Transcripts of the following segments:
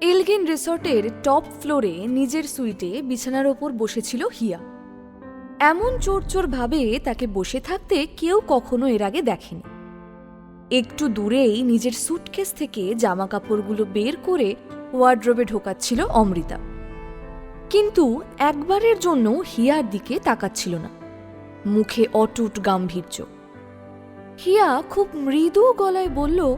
Elgin রিসর্টের top ফ্লোরে নিজের সুইটে বিছানার ওপর বসেছিল হিয়া। এমন চোর ভাবে তাকে বসে থাকতে কেউ কখনো এর আগে দেখেনি। একটু দূরেই নিজের সুটকেস থেকে জামা কাপড়গুলো বের করে ওয়ার্ড্রোবে ঢোকাচ্ছিল অমৃতা। কিন্তু একবারের জন্য হিয়ার দিকে তাকাচ্ছিল না। মুখে অটুট গাম্ভীর্য। হিয়া খুব মৃদু গলায় বলল,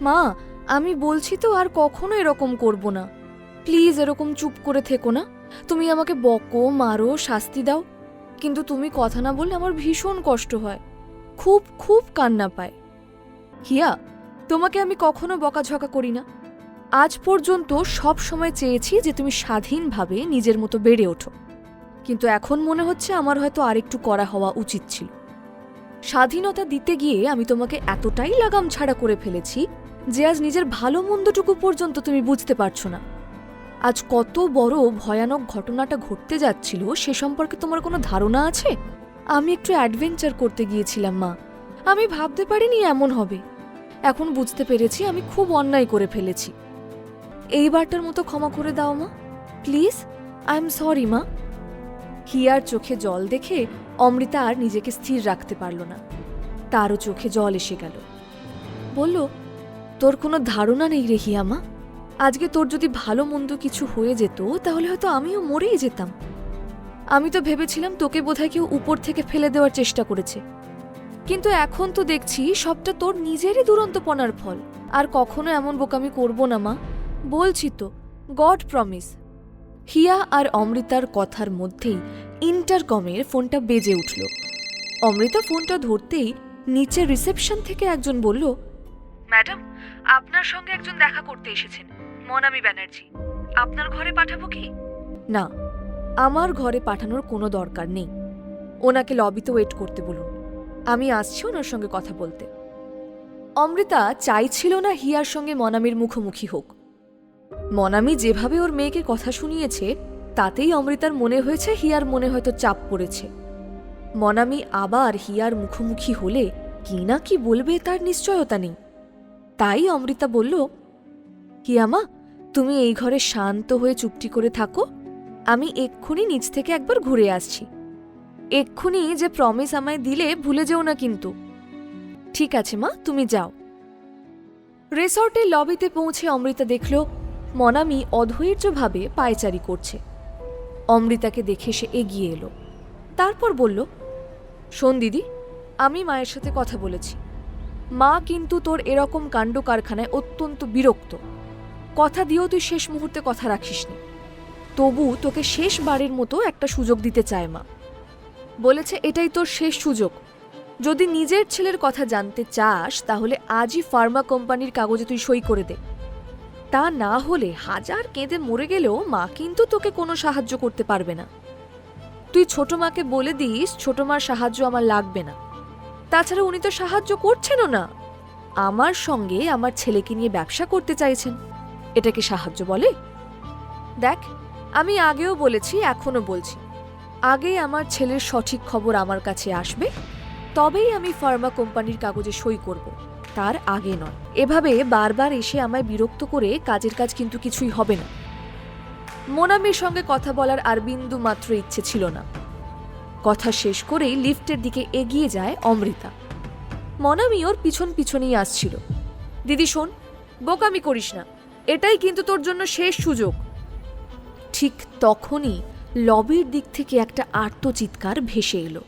মা আমি বলছি তো আর কখনো এরকম করব না। প্লিজ এরকম চুপ করে থেকো না। তুমি আমাকে বকো, মারো, শাস্তি দাও। কিন্তু তুমি কথা না বললে আমার ভীষণ কষ্ট হয়। খুব খুব কান্না পায়। হিয়া, তোমাকে আমি কখনো বকাঝকা করি না। আজ পর্যন্ত সব সময় চেয়েছি যে তুমি স্বাধীনভাবে নিজের মতো বেড়ে ওঠো। কিন্তু এখন মনে হচ্ছে আমার হয়তো আরেকটু করা হওয়া উচিত ছিল। স্বাধীনতা দিতে গিয়ে আমি তোমাকে এতটাই লাগাম ছাড়া করে ফেলেছি যে আজ নিজের ভালো মন্দটুকু পর্যন্ত তুমি বুঝতে পারছ না। আজ কত বড় ভয়ানক ঘটনাটা ঘটতে যাচ্ছিল, সে সম্পর্কে তোমার কোনো ধারণা আছে? আমি একটু অ্যাডভেঞ্চার করতে গিয়েছিলাম, মা। আমি ভাবতে পারিনি এমন হবে। এখন বুঝতে পেরেছি আমি খুব অন্যায় করে ফেলেছি। এইবারটার মতো ক্ষমা করে দাও, মা। প্লিজ, আই এম সরি, মা। হিয়ার চোখে জল দেখে অমৃতা আর নিজেকে স্থির রাখতে পারল না। তারও চোখে জল এসে গেল। বলল তোর কোনো ধারণা নেই রে হিয়া মা। আজকে তোর যদি ভালো মন্দ কিছু হয়ে যেত, তাহলে হয়তো আমিও মরেই যেতাম। আমি তো ভেবেছিলাম তোকে বোধহয় কেউ উপর থেকে ফেলে দেওয়ার চেষ্টা করেছে। কিন্তু এখন তো দেখছি সবটা তোর নিজেরই দুরন্তপনার ফল। আর কখনো এমন বোকামি করব না মা। বলছি তো, গড প্রমিস। হিয়া আর অমৃতার কথার মধ্যেই ইন্টারকমের ফোনটা বেজে উঠল। অমৃতা ফোনটা ধরতেই নিচে রিসেপশন থেকে একজন বলল, ম্যাডাম আপনার সঙ্গে একজন দেখা করতে এসেছেন, মনামি ব্যানার্জি। আপনার ঘরে পাঠাবো কি? না, আমার ঘরে পাঠানোর কোনো দরকার নেই। ওনাকে লবিতে ওয়েট করতে বলুন। আমি আসছি ওনার সঙ্গে কথা বলতে। অমৃতা চাইছিল না হিয়ার সঙ্গে মনামির মুখোমুখি হোক। মনামি যেভাবে ওর মেয়েকে কথা শুনিয়েছে, তাতেই অমৃতার মনে হয়েছে হিয়ার মনে হয়তো চাপ পড়েছে। মনামি আবার হিয়ার মুখোমুখি হলে কি না কি বলবে তার নিশ্চয়তা নেই। তাই অমৃতা বলল হিয়ামা তুমি এই ঘরে শান্ত হয়ে চুপটি করে থাকো। আমি এক্ষুনি নিচ থেকে একবার ঘুরে আসছি। এক্ষুনি যে প্রমিস আমায় দিলে ভুলে যেও না কিন্তু। ঠিক আছে মা, তুমি যাও। রিসর্টের লবিতে পৌঁছে অমৃতা দেখল, মনামি অধৈর্যভাবে পায়চারি করছে। অমৃতাকে দেখে সে এগিয়ে এলো। তারপর বলল, শোন দিদি, আমি মায়ের সাথে কথা বলেছি। মা কিন্তু তোর এরকম কাণ্ড কারখানায় অত্যন্ত বিরক্ত। কথা দিয়েও তুই শেষ মুহূর্তে কথা রাখিসনি। তবু তোকে শেষবারের মতো একটা সুযোগ দিতে চায় মা। বলেছে, এটাই তোর শেষ সুযোগ। যদি নিজের ছেলের কথা জানতে চাস, তাহলে আজই ফার্মা কোম্পানির কাগজে তুই সই করে দে। তা না হলে হাজার কেঁদে মরে গেলেও মা কিন্তু তোকে কোনো সাহায্য করতে পারবে না। তুই ছোট মাকে বলে দিস, ছোট মার সাহায্য আমার লাগবে না। তাছাড়া উনি তো সাহায্য করছেনও না। আমার সঙ্গে আমার ছেলেকে নিয়ে ব্যবসা করতে চাইছেন। এটাকে সাহায্য বলে? দেখ, আমি আগেও বলেছি এখনও বলছি। আগে আমার ছেলের সঠিক খবর আমার কাছে আসবে, তবেই আমি ফার্মা কোম্পানির কাগজে সই করব। তার আগে নয়। এভাবে বারবার এসে আমায় বিরক্ত করে কাজের কাজ কিন্তু কিছুই হবে না। মোনামির সঙ্গে কথা বলার আর বিন্দু মাত্র ইচ্ছে ছিল না। কথা শেষ করেই লিফটের দিকে এগিয়ে যায় অমৃতা। মনামি ওর পিছন পিছনেই আসছিল। দিদি, শোন, বোকামি করিস না। এটাই কিন্তু তোর জন্য শেষ সুযোগ। ঠিক তখনই লবির দিক থেকে একটা আর্তচিৎকার ভেসে এলো।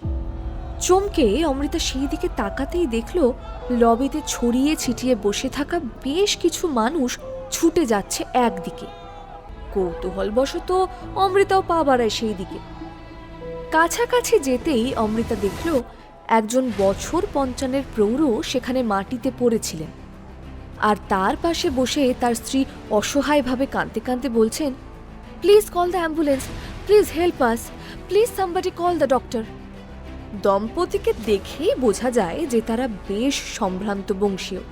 চমকে অমৃতা সেই দিকে তাকাতেই দেখল লবিতে ছড়িয়ে ছিটিয়ে বসে থাকা বেশ কিছু মানুষ ছুটে যাচ্ছে একদিকে। কৌতূহলবশত অমৃতাও পা বাড়ায় সেই দিকে। কাছাকাছি যেতেই অমৃতা দেখল, একজন বছর পঞ্চানের প্রৌঢ় সেখানে মাটিতে পড়েছিলেন। আর তার পাশে বসে তার স্ত্রী অসহায়ভাবে কাঁদতে কাঁদতে বলছেন please call the ambulance please help us please somebody call the doctor দম্পতিকে দেখেই বোঝা যায় যে তারা বেশ সম্ভ্রান্ত বংশীয়।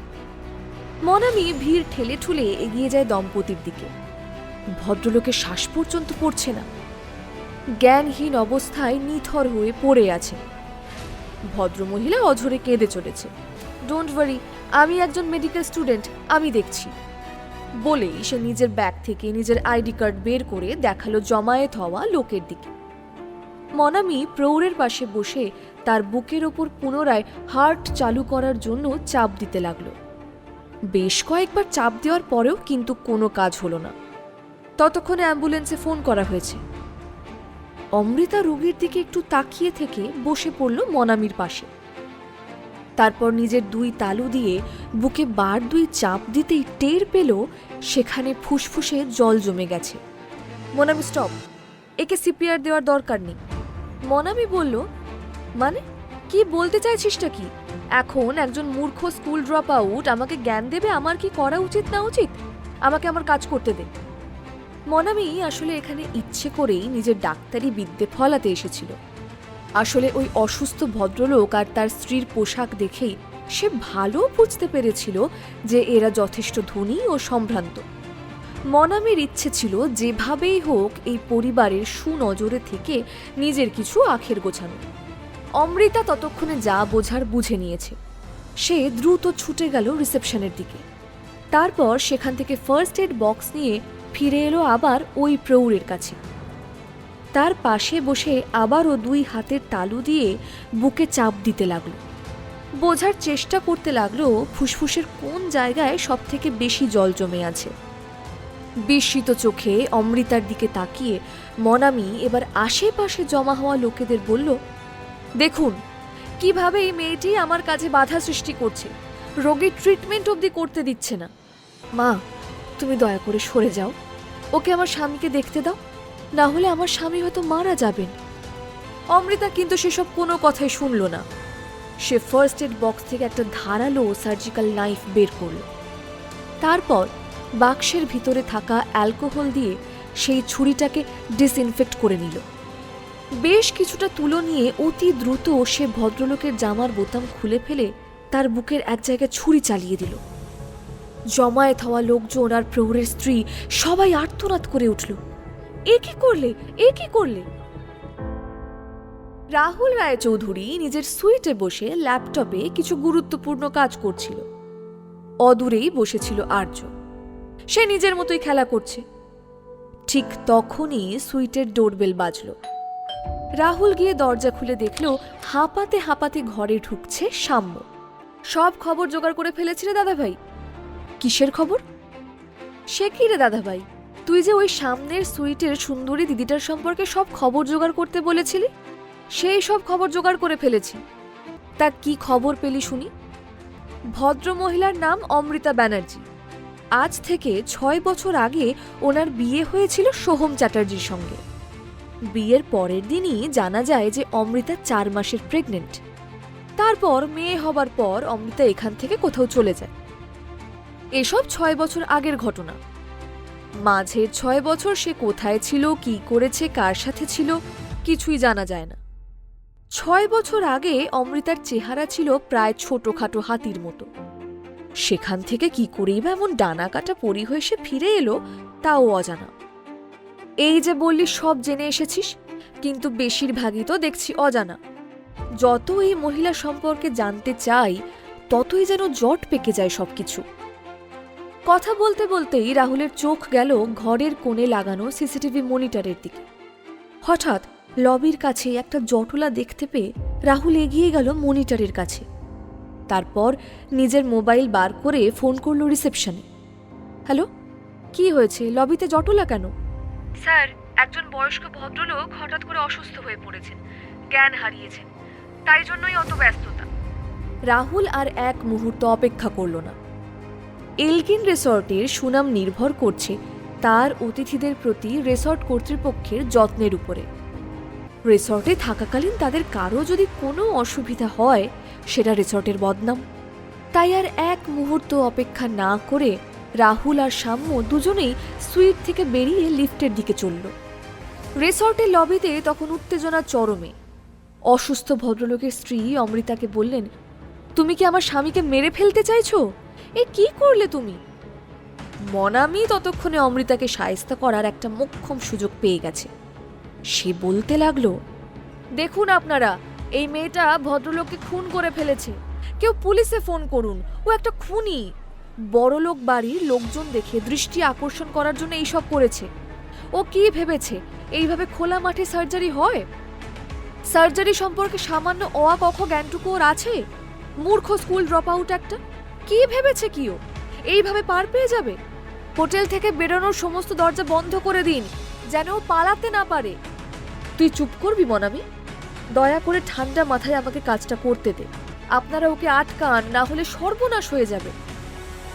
মনামি ভিড় ঠেলে ঠুলে এগিয়ে যায় দম্পতির দিকে। ভদ্রলোকের শ্বাস পর্যন্ত পড়ছে না। জ্ঞানহীন অবস্থায় নিথর হয়ে পড়ে আছে। ভদ্রমহিলা অঝরে কেঁদে চলেছে। ডোন্ট ওয়ারি আমি একজন মেডিকেল স্টুডেন্ট আমি দেখছি। বলেই সে নিজের ব্যাগ থেকে নিজের আইডি কার্ড বের করে দেখাল জমায়েত হওয়া লোকের দিকে। মনামি প্রৌরের পাশে বসে তার বুকের ওপর পুনরায় হার্ট চালু করার জন্য চাপ দিতে লাগল। বেশ কয়েকবার চাপ দেওয়ার পরেও কিন্তু কোনো কাজ হলো না। ততক্ষণে অ্যাম্বুলেন্সে ফোন করা হয়েছে। অমৃতা রোগীর দিকে একটু তাকিয়ে থেকে বসে পড়ল মনামির পাশে। তারপর নিজের দুই তালু দিয়ে বুকে বার দুই চাপ দিতেই টের পেল সেখানে ফুসফুসে জল জমে গেছে। মনামি স্টপ একে সিপিআর দেওয়ার দরকার নেই। মনামি বলল মানে? কি বলতে চাইছিসটা কি? এখন একজন মূর্খ স্কুল ড্রপ আউট আমাকে জ্ঞান দেবে আমার কি করা উচিত না উচিত? আমাকে আমার কাজ করতে দে। মনামি আসলে এখানে ইচ্ছে করেই নিজের ডাক্তারি বিদ্যে ফলাতে এসেছিল। আসলে ওই অসুস্থ ভদ্রলোক আর তার স্ত্রীর পোশাক দেখেই সে ভালো বুঝতে পেরেছিল যে এরা যথেষ্ট ধনী ও সম্ভ্রান্ত। মনামের ইচ্ছে ছিল যেভাবেই হোক এই পরিবারের সুনজরে থেকে নিজের কিছু আখের গোছানো। অমৃতা ততক্ষণে যা বোঝার বুঝে নিয়েছে। সে দ্রুত ছুটে গেল রিসেপশনের দিকে। তারপর সেখান থেকে ফার্স্ট এড বক্স নিয়ে ফিরে এলো আবার ওই প্রৌরের কাছে। তার পাশে বসে আবারও দুই হাতের তালু দিয়ে বুকে চাপ দিতে লাগল। বোঝার চেষ্টা করতে লাগল ফুসফুসের কোন জায়গায় সব থেকে বেশি জল জমে আছে। বিস্মিত চোখে অমৃতার দিকে তাকিয়ে মনামি এবার আশেপাশে জমা হওয়া লোকেদের বলল, দেখুন, কীভাবে এই মেয়েটি আমার কাছে বাধা সৃষ্টি করছে। রোগীর ট্রিটমেন্ট অবধি করতে দিচ্ছে না। মা তুমি দয়া করে সরে যাও। ওকে আমার স্বামীকে দেখতে দাও। না হলে আমার স্বামী হয়তো মারা যাবেন। অমৃতা কিন্তু সেসব কোনো কথাই শুনল না। সে ফার্স্ট এড বক্স থেকে একটা ধারালো সার্জিক্যাল নাইফ বের করল। তারপর বাক্সের ভিতরে থাকা অ্যালকোহল দিয়ে সেই ছুরিটাকে ডিসইনফেক্ট করে নিল। বেশ কিছুটা তুলো নিয়ে অতি দ্রুত সে ভদ্রলোকের জামার বোতাম খুলে ফেলে তার বুকের এক জায়গায় ছুরি চালিয়ে দিল। জমায়েত হওয়া লোকজন আর প্রৌরের স্ত্রী সবাই আর্তনাদ করে উঠল। এ কি করলে? এ কি করলে? রাহুল রায়চৌধুরী নিজের সুইটে বসে ল্যাপটপে কিছু গুরুত্বপূর্ণ কাজ করছিল। অদূরেই বসেছিল আর্য। সে নিজের মতোই খেলা করছে। ঠিক তখনই সুইটের ডোরবেল বাজল। রাহুল গিয়ে দরজা খুলে দেখল হাঁপাতে হাঁপাতে ঘরে ঢুকছে সাম্য সব খবর জোগাড় করে ফেলেছিলে দাদাভাই। কিসের খবর? সে কি রে দাদাভাই? তুই যে ওই সামনের সুইটের সুন্দরী দিদিটার সম্পর্কে সব খবর জোগাড় করতে বলেছিলি? সেই সব খবর জোগাড় করে ফেলেছি। তা কি খবর পেলি শুনি? ভদ্র মহিলার নাম অমৃতা ব্যানার্জি। আজ থেকে ছয় বছর আগে ওনার বিয়ে হয়েছিল সোহম চ্যাটার্জির সঙ্গে। বিয়ের পরের দিনই জানা যায় যে অমৃতা চার মাসের প্রেগনেন্ট তারপর, মেয়ে হবার পর অমৃতা এখান থেকে কোথাও চলে যায়। এসব ছয় বছর আগের ঘটনা। মাঝের ছয় বছর সে কোথায় ছিল, কি করেছে, কার সাথে ছিল, কিছুই জানা যায় না। ছয় বছর আগে অমৃতার চেহারা ছিল প্রায় ছোটখাটো হাতির মতো। সেখান থেকে কি করেই বা এমন ডানা কাটা পরি হয়ে সে ফিরে এলো, তাও অজানা। এই যে বললি, সব জেনে এসেছিস, কিন্তু বেশিরভাগই তো দেখছি অজানা। যত এই মহিলা সম্পর্কে জানতে চাই, ততই যেন জট পেকে যায় সবকিছু। কথা বলতে বলতেই রাহুলের চোখ গেল ঘরের কোণে লাগানো সিসিটিভি মনিটরের দিকে। হঠাৎ লবির কাছে একটা জটলা দেখতে পেয়ে রাহুল এগিয়ে গেল মনিটরের কাছে। তারপর নিজের মোবাইল বার করে ফোন করল রিসেপশনে। হ্যালো কি হয়েছে? লবিতে জটলা কেন? স্যার একজন বয়স্ক ভদ্রলোক হঠাৎ করে অসুস্থ হয়ে পড়েছেন জ্ঞান হারিয়েছেন তাই জন্যই অত ব্যস্ততা। রাহুল আর এক মুহূর্ত অপেক্ষা করল না। এলগিন রিসর্টের সুনাম নির্ভর করছে তার অতিথিদের প্রতি রিসর্ট কর্তৃপক্ষের যত্নের উপরে। রিসর্টে থাকাকালীন তাদের কারও যদি কোনো অসুবিধা হয়, সেটা রিসর্টের বদনাম। তাই আর এক মুহূর্ত অপেক্ষা না করে রাহুল আর সাম্য দুজনেই সুইট থেকে বেরিয়ে লিফটের দিকে চলল। রিসর্টের লবিতে তখন উত্তেজনা চরমে। অসুস্থ ভদ্রলোকের স্ত্রী অমৃতাকে বললেন, তুমি কি আমার স্বামীকে মেরে ফেলতে চাইছো? এ কি করলে তুমি? মনামি ততক্ষণে অমৃতাকে সায়স্তা করার একটা মোক্ষম সুযোগ পেয়ে গেছে। সে বলতে লাগল, দেখুন আপনারা, এই মেয়েটা ভদ্রলোককে খুন করে ফেলেছে। কেউ পুলিশে ফোন করুন, ও একটা খুনি। বড়লোক বাড়ির লোকজন দেখে দৃষ্টি আকর্ষণ করার জন্য এইসব করেছে। ও কি ভেবেছে, এইভাবে খোলা মাঠে সার্জারি হয়? সার্জারি সম্পর্কে সামান্য অয়া কখ জ্ঞানটুকু ওর আছে? মূর্খ স্কুল ড্রপ আউট একটা? কি ভেবেছে কি ও? এইভাবে পার পেয়ে যাবে? হোটেল থেকে বেরোনোর সমস্ত দরজা বন্ধ করে দিন, যেন ও পালাতে না পারে। তুই চুপ করবি, মনামি। দয়া করে ঠান্ডা মাথায় আমাকে কাজটা করতে দে। আপনারা ওকে আটকান, না হলে সর্বনাশ হয়ে যাবে।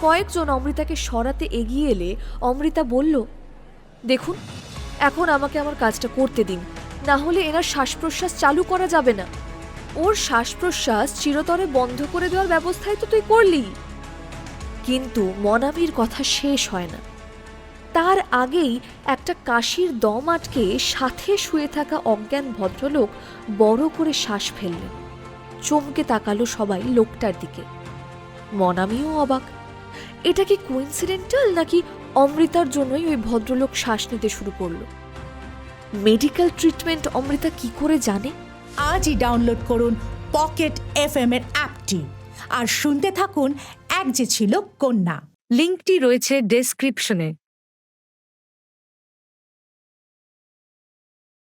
কয়েকজন অমৃতাকে সরাতে এগিয়ে এলে অমৃতা বলল, দেখুন, এখন আমাকে আমার কাজটা করতে দিন। না হলে এনার শ্বাস প্রশ্বাস চালু করা যাবে না। ওর শ্বাস প্রশ্বাস চিরতরে বন্ধ করে দেওয়ার ব্যবস্থাই তো তুই করলি। কিন্তু মনামির কথা শেষ হয় না। তার আগেই একটা কাশির দম আটকে সাথে শুয়ে থাকা অজ্ঞান ভদ্রলোক বড় করে শ্বাস ফেললেন। চমকে তাকালো সবাই লোকটার দিকে। মনামিও অবাক। এটা কি কোইন্সিডেন্টাল নাকি অমৃতার জন্যই ওই ভদ্রলোক শ্বাস নিতে শুরু করল? মেডিকেল ট্রিটমেন্ট অমৃতা কি করে জানে? আজই ডাউনলোড করুন পকেট এফএম এর অ্যাপটি। আর শুনতে থাকুন এক যে ছিল কন্যা। লিঙ্কটি রয়েছে ডেসক্রিপশনে